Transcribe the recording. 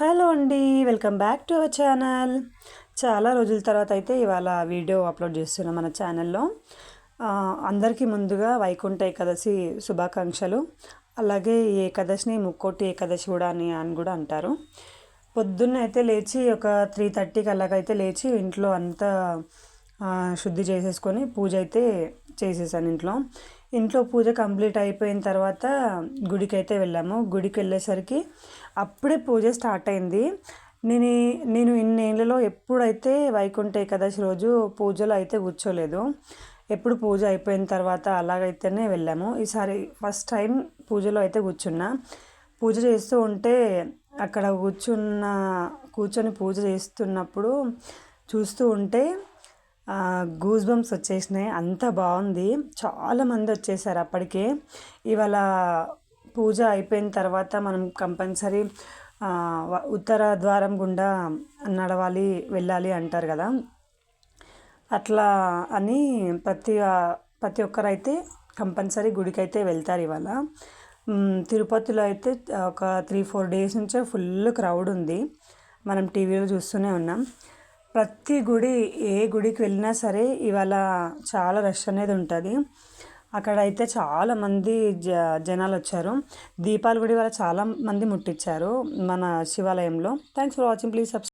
Hello అండి welcome back to our channel. చాలా రోజుల తర్వాత అయితే ఇవాళ వీడియో అప్లోడ్ చేస్తున్నాం మన ఛానల్లో. అందరికీ ముందుగా వైకుంఠ ఏకాదశి శుభాకాంక్షలు. అలాగే ఈ ఏకాదశిని ముక్కోటి ఏకాదశి కూడా అని అని కూడా అంటారు. పొద్దున్న అయితే లేచి ఒక త్రీ థర్టీకి అలాగైతే లేచి ఇంట్లో అంతా శుద్ధి చేసేసుకొని పూజ అయితే చేసేసాను ఇంట్లో. ఇంట్లో పూజ కంప్లీట్ అయిపోయిన తర్వాత గుడికి అయితే వెళ్ళాము. గుడికి వెళ్ళేసరికి అప్పుడే పూజ స్టార్ట్ అయింది. నేను నేను ఇన్నేళ్ళలో ఎప్పుడైతే వైకుంఠ ఏకాదశి రోజు పూజలో అయితే కూర్చోలేదు ఎప్పుడు పూజ అయిపోయిన తర్వాత అలాగైతేనే వెళ్ళాము. ఈసారి ఫస్ట్ టైం పూజలో అయితే కూర్చున్నా. పూజ చేస్తూ ఉంటే అక్కడ కూర్చున్న కూర్చొని పూజ చేస్తున్నప్పుడు చూస్తూ ఉంటే గూస్ బంప్స్ వచ్చేసినాయి. అంత బాగుంది. చాలామంది వచ్చేసారు అప్పటికే. ఇవాళ పూజ అయిపోయిన తర్వాత మనం కంపల్సరీ ఉత్తర ద్వారం గుండా నడవాలి వెళ్ళాలి అంటారు కదా. అట్లా అని ప్రతి ప్రతి ఒక్కరైతే కంపల్సరీ గుడికి అయితే వెళ్తారు ఇవాళ. తిరుపతిలో అయితే ఒక త్రీ ఫోర్ డేస్ నుంచే ఫుల్ క్రౌడ్ ఉంది. మనం టీవీలో చూస్తూనే ఉన్నాం. ప్రతి గుడి ఏ గుడికి వెళ్ళినా సరే ఇవాళ చాలా రష్ అనేది ఉంటుంది. అక్కడ అయితే చాలామంది జ జనాలు వచ్చారు. దీపాలు కూడా ఇవాళ చాలా మంది ముట్టించారు మన శివాలయంలో. Thanks for watching please subscribe